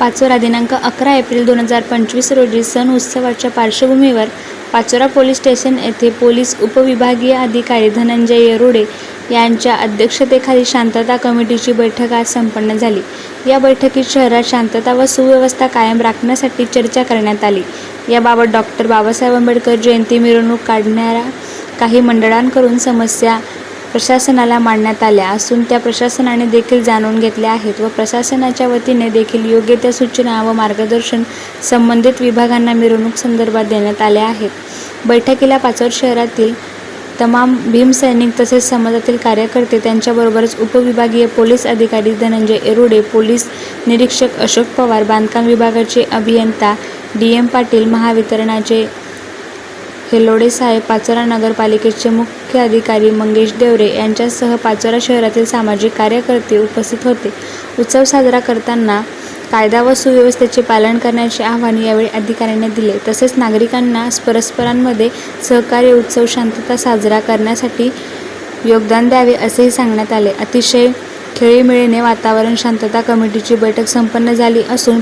पाचोरा दिनांक अकरा एप्रिल दोन हजार पंचवीस रोजी सण उत्सवाच्या पार्श्वभूमीवर पाचोरा पोलीस स्टेशन येथे पोलीस उपविभागीय अधिकारी धनंजय येरुडे यांच्या अध्यक्षतेखाली शांतता कमिटीची बैठक आज संपन्न झाली. या बैठकीत शहरात शांतता व सुव्यवस्था कायम राखण्यासाठी चर्चा करण्यात आली. याबाबत डॉक्टर बाबासाहेब आंबेडकर जयंती मिरवणूक काढणाऱ्या काही मंडळांकडून समस्या प्रशासनाला मांडण्यात आल्या असून त्या प्रशासनाने देखील जाणून घेतल्या आहेत व प्रशासनाच्या वतीने देखील योग्य त्या सूचना व मार्गदर्शन संबंधित विभागांना मिरवणूक संदर्भात देण्यात आल्या आहेत. बैठकीला पाचोड शहरातील तमाम भीमसैनिक तसेच समाजातील कार्यकर्ते त्यांच्याबरोबरच उपविभागीय पोलीस अधिकारी धनंजय एरोडे पोलीस निरीक्षक अशोक पवार बांधकाम विभागाचे अभियंता डी एम पाटील महावितरणाचे हेलोडे साहेब पाचोरा नगरपालिकेचे मुख्य अधिकारी मंगेश देवरे यांच्यासह पाचोरा शहरातील सामाजिक कार्यकर्ते उपस्थित होते. उत्सव साजरा करताना कायदा व सुव्यवस्थेचे पालन करण्याचे आव्हान यावेळी अधिकाऱ्यांनी दिले. तसेच नागरिकांना परस्परांमध्ये सहकार्य उत्सव शांतता साजरा करण्यासाठी योगदान द्यावे असेही सांगण्यात आले. अतिशय खेळीमेळीने वातावरण शांतता कमिटीची बैठक संपन्न झाली असून